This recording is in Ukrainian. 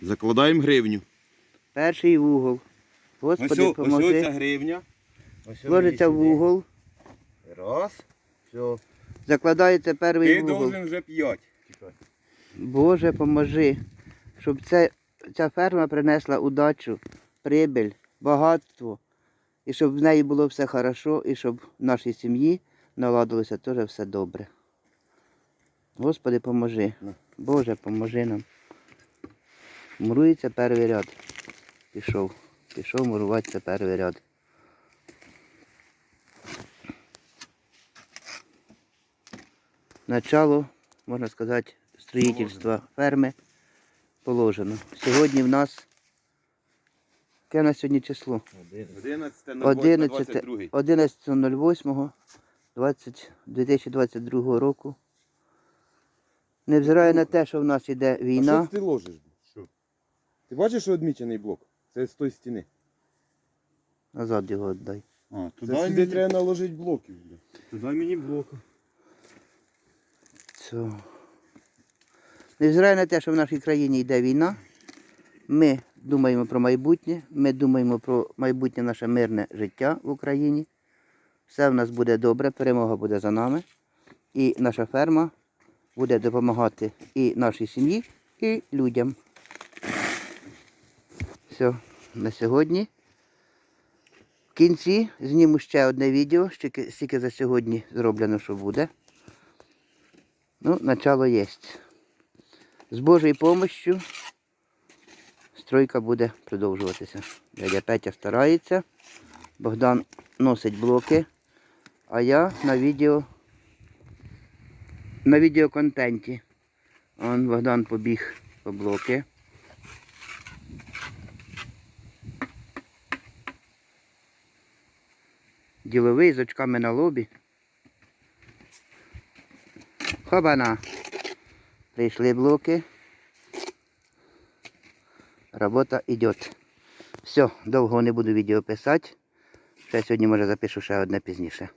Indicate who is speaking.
Speaker 1: Закладаємо гривню.
Speaker 2: Перший вугол.
Speaker 1: Ось,
Speaker 2: Господи,
Speaker 1: ось
Speaker 2: поможи.
Speaker 1: ця гривня. Ось
Speaker 2: Ложиться в вугол.
Speaker 1: Раз. Все.
Speaker 2: Закладається перший
Speaker 1: Ти
Speaker 2: вугол.
Speaker 1: должен вже п'ять.
Speaker 2: Боже, поможи, щоб це, ця ферма принесла удачу, прибиль, багатство, і щоб в неї було все хорошо, і щоб в нашій сім'ї наладилося теж все добре. Господи, поможи. Боже, поможи нам. Мурується перший ряд. Пішов. Пішов муруватися перший ряд. Начало, можна сказати, строїтельства ферми положено. Сьогодні в нас, яке у нас сьогодні число?
Speaker 1: 11
Speaker 2: 11
Speaker 1: 11.
Speaker 2: 11.08 2022 року. Невзирає на те, що в нас іде
Speaker 1: А що
Speaker 2: війна,
Speaker 1: ти ложиш? Ти бачиш, що відмічений блок? Це з тої стіни.
Speaker 2: назад його віддай.
Speaker 3: А,
Speaker 1: Це
Speaker 3: туди
Speaker 1: сюди
Speaker 3: мені,
Speaker 1: треба наложити блоків. бля.
Speaker 3: туди мені блоку.
Speaker 2: Це. Невзирає на те, що в нашій країні йде війна, ми думаємо про майбутнє, ми думаємо про майбутнє наше мирне життя в Україні. Все в нас буде добре, перемога буде за нами. І наша ферма буде допомагати і нашій сім'ї, і людям. Все, на сьогодні. В кінці зніму ще одне відео, стільки, за сьогодні зроблено, що буде. Ну, начало є. З Божою допомогою стройка буде продовжуватися. Дядя Петя старається, Богдан носить блоки, а я на відео на відеоконтенті. Он Богдан побіг по блоки. Діловий з очками на лобі. Хобана. Прийшли блоки. Робота йде. Все, довго не буду відео писати. Ще сьогодні може запишу ще одне пізніше.